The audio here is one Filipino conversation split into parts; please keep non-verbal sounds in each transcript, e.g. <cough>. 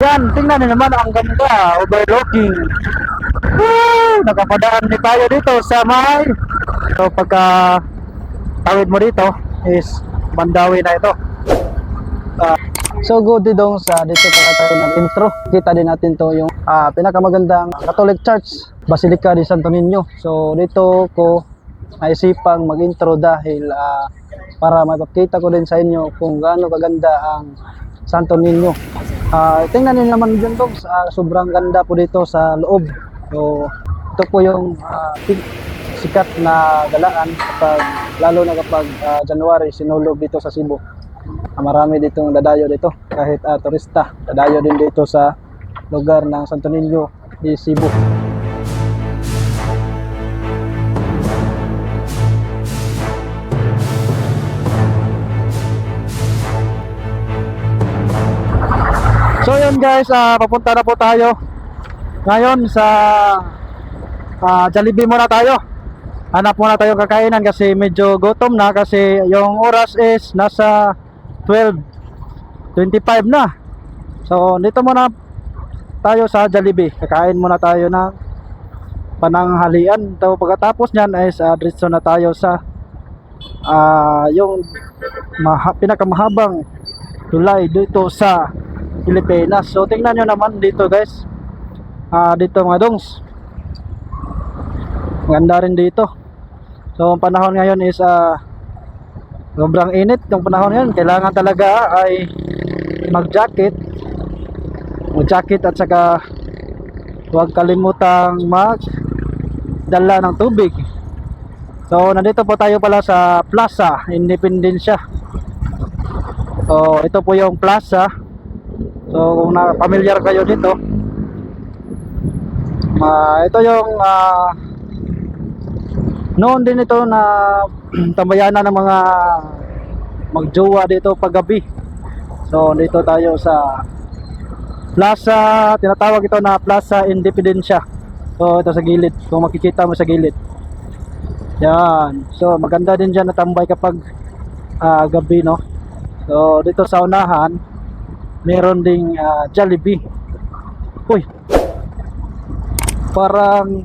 Yan, tingnan niyo naman ang ganda, overlooking. Woo! Nakapadaan din tayo dito sa may So pagka tawid mo dito is Mandawi na ito. Ah, so good dong sa dito pa tayo ng intro. Kita din natin to yung ah, pinakamagandang Catholic Church, Basilica de Santo Niño. So dito ko naisipang mag-intro dahil ah, para mapakita ko din sa inyo kung gaano kaganda ang Santo Niño. Ah, tingnan niyo naman dyan dong, sa sobrang ganda po dito sa loob. So ito po yung ah, pink- sikat na galaan kapag lalo na kapag ah, January sinulog dito sa Cebu. Ah, marami ditong dadayo dito kahit ah, turista dadayo din dito sa lugar ng Santo Niño di Cebu. So yun guys, ah, papunta na po tayo ngayon sa ah, Jollibee muna tayo. Hanap muna tayo kakainan kasi medyo gutom na kasi yung oras is nasa 12.25 na. So dito muna tayo sa Jollibee. Kakain muna tayo ng pananghalian. So pagkatapos niyan is uh, diretso na tayo sa ah, yung maha, pinakamahabang tulay dito sa Pilipinas. So tingnan nyo naman dito guys. Ah dito mga dongs. Maganda rin dito. So ang panahon ngayon is ah sobrang init yung panahon ngayon. Kailangan talaga ay mag-jacket. Mag-jacket at saka huwag kalimutang mag dala ng tubig. So nandito po tayo pala sa Plaza Independencia. So ito po yung plaza. So kung na familiar kayo dito, ma ito yung ah, noon din ito na <clears throat> tambayanan ng mga magjowa dito paggabi. So dito tayo sa Plaza, tinatawag ito na Plaza Independencia. So ito sa gilid, kung makikita mo sa gilid. Yan. So maganda din diyan natambay kapag ah, gabi no. So dito sa unahan meron ding ah, Jollibee. Uy. Parang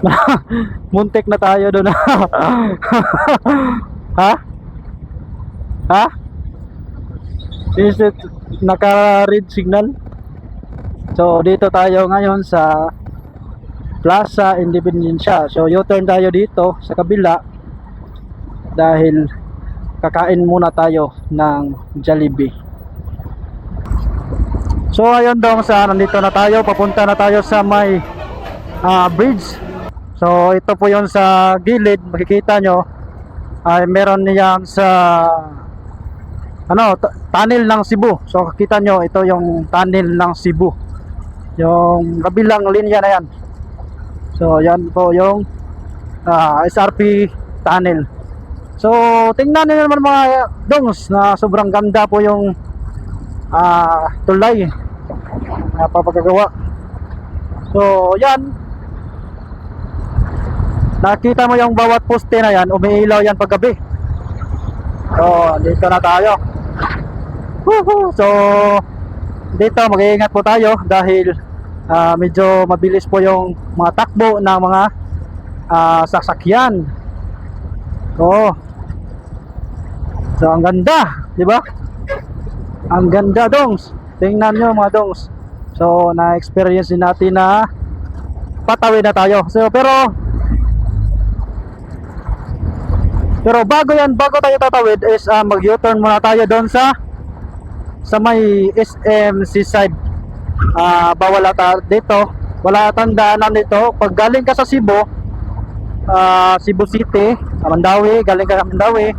<laughs> muntik na tayo doon. <laughs> ha? Ha? Is it naka-red signal? So dito tayo ngayon sa Plaza Independencia. So U-turn tayo dito sa kabila dahil kakain muna tayo ng Jollibee. So ayun dong sa nandito na tayo, papunta na tayo sa may ah, bridge. So ito po yon sa gilid, makikita nyo ay meron niyan sa ano, tunnel ng Cebu. So kita nyo, ito yung tunnel ng Cebu. Yung kabilang linya na yan. So yan po yung ah, SRP tunnel. So, tingnan niyo naman mga dongs na sobrang ganda po yung ah tulay na papagagawa. So, yan. Nakita mo yung bawat poste na yan, umiilaw yan paggabi. So, dito na tayo. Woohoo! So, dito mag-iingat po tayo dahil ah, medyo mabilis po yung mga takbo ng mga ah, sasakyan. Oo. So ang ganda, di ba? Ang ganda dongs. Tingnan nyo mga dongs. So na-experience din natin na patawid na tayo. So pero pero bago yan, bago tayo tatawid is ah, mag-U-turn muna tayo doon sa sa may SM Seaside. Ah, bawal ata dito. Wala tandaanan dito. Pag galing ka sa Cebu, ah, Cebu City, Mandawi, galing ka sa Mandawi,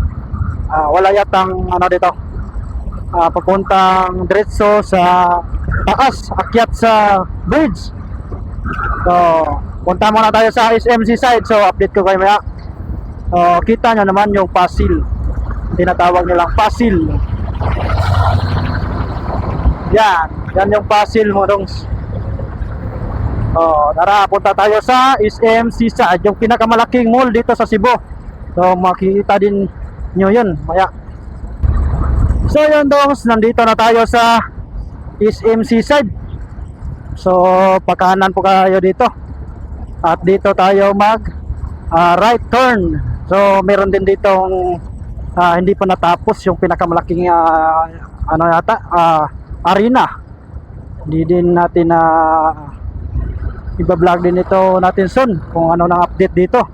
ah, wala yatang ano dito. Ah, papuntang diretso sa taas, akyat sa bridge. So, punta muna tayo sa SMC side. So, update ko kayo maya. Oh, kita nyo naman yung pasil. Tinatawag nilang pasil. Yan, yan yung pasil mo dongs. Oh, tara, punta tayo sa SMC side, yung pinakamalaking mall dito sa Cebu. So, makikita din nyo yun, maya. So, yun dongs, nandito na tayo sa SM Seaside. So, pagkanan po kayo dito. At dito tayo mag ah, right turn. So, meron din ditong ah, hindi pa natapos yung pinakamalaking ah, ano yata, ah, arena. Hindi din natin na iba-vlog din ito natin soon kung ano nang update dito.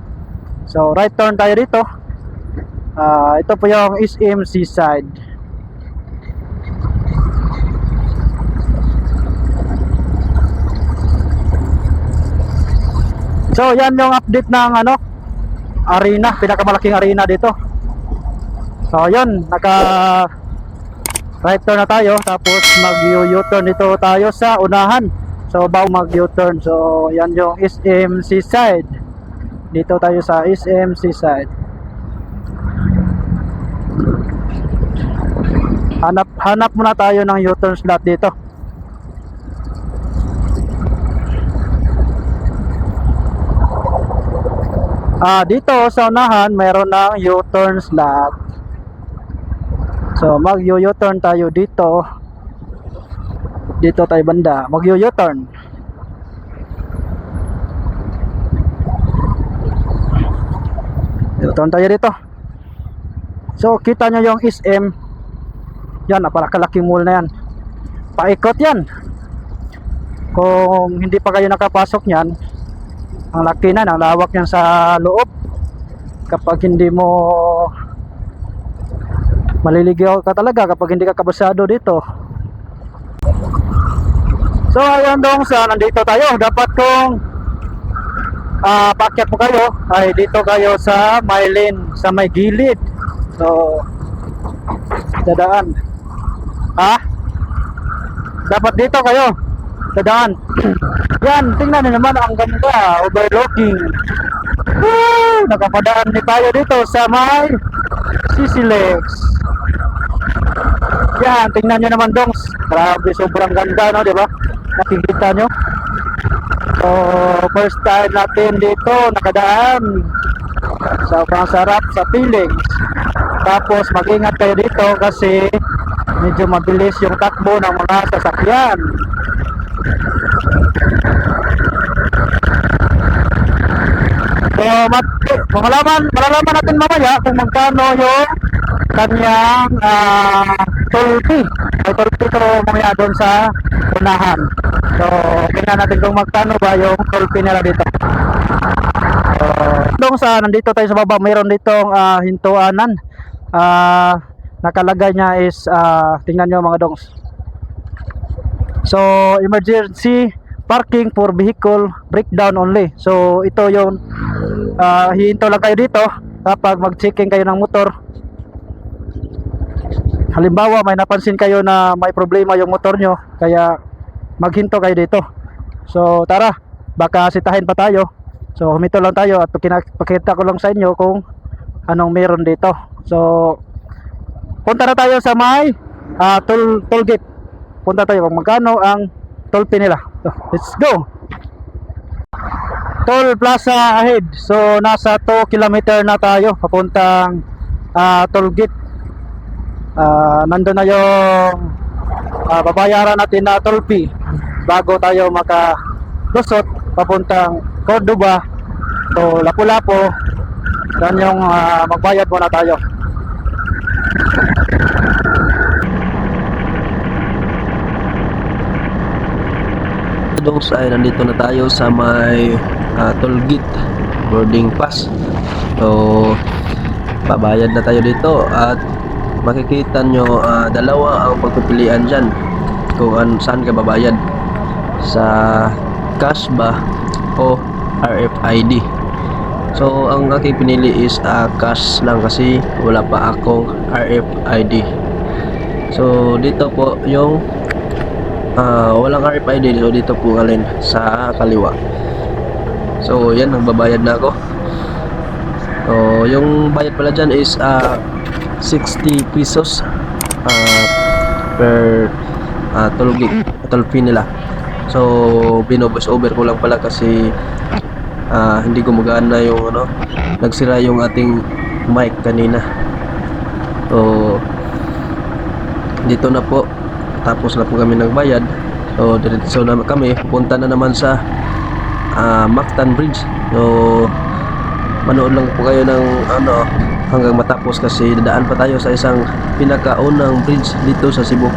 So, right turn tayo dito. Ah, ito po yung SM Seaside. So, yan yung update ng ano arena, pinakamalaking arena dito. So, yun, naka right turn na tayo tapos mag U-turn dito tayo sa unahan. So, bago mag U-turn. So, yan yung SM Seaside. Dito tayo sa SM Seaside. Hanap hanap muna tayo ng U-turn slot dito. Ah, dito sa unahan mayroon ng U-turn slot. So, mag U-turn tayo dito. Dito tayo banda, mag U-turn. U-turn tayo dito. So, kita nyo yung SM. Yan, napakalaking mall na yan. Paikot yan. Kung hindi pa kayo nakapasok niyan, ang laki na, ang lawak niyan sa loob. Kapag hindi mo maliligaw ka talaga kapag hindi ka kabasado dito. So ayun dong sa nandito tayo. Dapat kung ah pakyat mo kayo ay dito kayo sa may sa may gilid. So dadaan. Ha? Dapat dito kayo. Dadaan. Yan, tingnan niyo naman ang ganda, overlooking. Woo! Nakapadaan din tayo dito sa may Sisilex. Yan, tingnan nyo naman dongs. Grabe, sobrang ganda, no, di ba? Nakikita nyo? So, first time natin dito, nakadaan. Sobrang sarap sa feelings. Tapos, mag-ingat kayo dito kasi medyo mabilis yung takbo ng mga sasakyan. So, mat malaman, malalaman natin mamaya kung magkano yung kanyang ah toll fee. May toll fee to mamaya doon sa unahan. So, tingnan natin kung magkano ba yung toll fee nila dito. So, doon sa nandito tayo sa baba, mayroon ditong ah, hintuanan. Ah, nakalagay niya is ah, tingnan niyo mga dongs. So, emergency parking for vehicle breakdown only. So, ito yung uh, hihinto lang kayo dito kapag mag-checking kayo ng motor. Halimbawa, may napansin kayo na may problema yung motor nyo, kaya maghinto kayo dito. So, tara, baka sitahin pa tayo. So, humito lang tayo at pakita ko lang sa inyo kung anong meron dito. So, punta na tayo sa may ah, toll, toll gate. Punta tayo kung magkano ang toll fee nila. So, let's go! Toll Plaza ahead. So nasa 2 kilometer na tayo papuntang ah, toll gate. Ah, nandun na yung ah, babayaran natin na toll fee bago tayo maka lusot papuntang Cordoba. So Lapu-Lapu. Dan yung ah, magbayad muna tayo. Dongs ay nandito na tayo sa may uh, toll gate boarding pass. So babayad na tayo dito at makikita nyo ah, dalawa ang pagpipilian dyan kung an, saan ka babayad. Sa cash ba o RFID so ang aking pinili is ah, cash lang kasi wala pa akong RFID so dito po yung Ah, walang RFID so dito po alin sa kaliwa. So yan ang babayad na ako. So yung bayad pala diyan is ah 60 pesos ah, per uh, toll fee nila. So binobos over ko lang pala kasi ah, hindi gumagana yung ano, nagsira yung ating mic kanina. So dito na po nakatapos na po kami nagbayad. So diretso na kami, punta na naman sa ah, Mactan Bridge. So manood lang po kayo ng ano hanggang matapos kasi dadaan pa tayo sa isang pinakaunang bridge dito sa Cebu.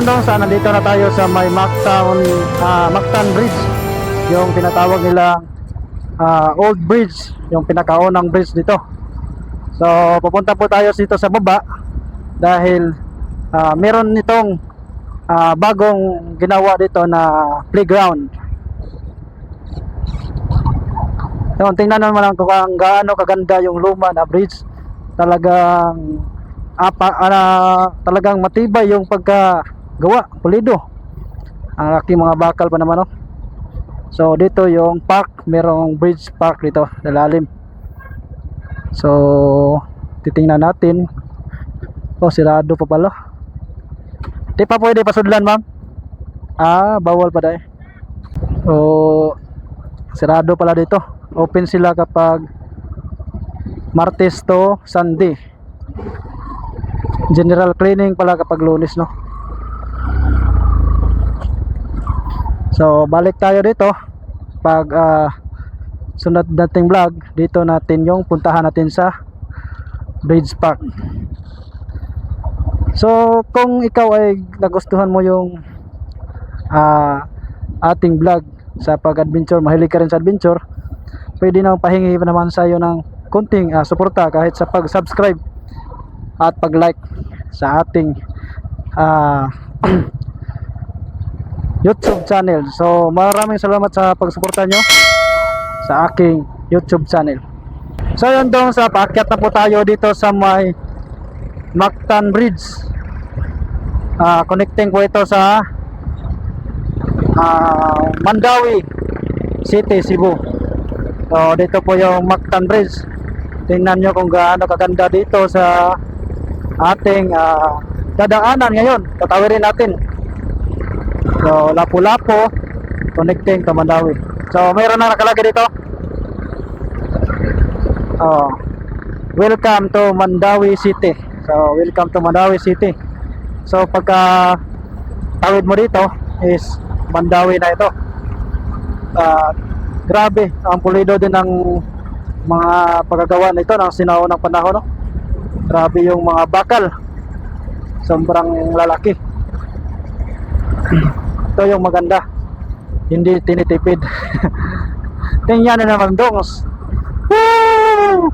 Yun dong sa nandito na tayo sa may Mactown ah, Mactan Bridge. Yung tinatawag nila ah, Old Bridge. Yung pinakaunang bridge dito. So pupunta po tayo dito sa baba dahil ah, meron nitong ah, bagong ginawa dito na playground. Yun, tingnan naman lang kung gaano kaganda yung luma na bridge. Talagang apa ah, talagang matibay yung pagkagawa pulido. Ang aking mga bakal pa naman oh. so dito yung park merong bridge park dito lalalim so titingnan natin. Oh sirado pa pala. Di pa pwede pasudlan ma'am. Ah bawal pa dahil. Oh sirado pala dito. Open sila kapag Martes to Sunday. General cleaning pala kapag lunes no so balik tayo dito. Pag ah, sunod nating vlog dito natin yung puntahan natin sa Bridge Park. So kung ikaw ay nagustuhan mo yung ah, ating vlog sa pag-adventure mahilig ka rin sa adventure pwede nang pahingi pa naman sa iyo ng konting ah, suporta kahit sa pag-subscribe at pag-like sa ating ah, <clears throat> YouTube channel. So maraming salamat sa pagsuporta nyo sa aking YouTube channel. So yun dong sa paakyat na po tayo dito sa may Mactan Bridge. Ah, connecting po ito sa ah, Mandawi City, Cebu. So dito po yung Mactan Bridge. Tingnan nyo kung gaano kaganda dito sa ating ah, dadaanan ngayon. Tatawirin natin. So, Lapu-Lapu connecting to Mandawi. So, mayroon na nakalagay dito. Oh. Welcome to Mandawi City. So, welcome to Mandawi City. So, pagka tawid mo dito is Mandawi na ito. Ah, grabe, ang pulido din ng mga pagkagawa nito ng sinaunang panahon, no? Grabe yung mga bakal. Sobrang lalaki. <clears throat> Ito yung maganda. Hindi tinitipid. <laughs> Tingnan na naman dongs. Woo!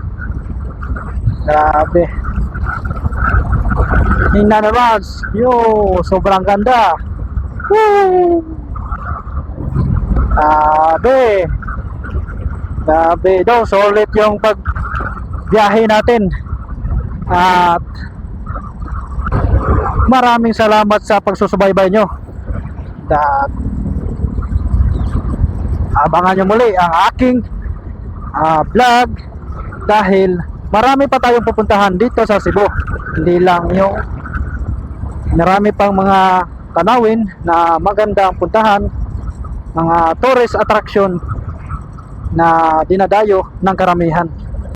Grabe. Tingnan naman. Yo, sobrang ganda. Woo! Grabe. Grabe daw, solid yung pag biyahe natin. At maraming salamat sa pagsusubaybay nyo. At abangan nyo muli ang aking ah, vlog dahil marami pa tayong pupuntahan dito sa Cebu. Hindi lang yung marami pang mga tanawin na maganda ang puntahan, mga tourist attraction na dinadayo ng karamihan.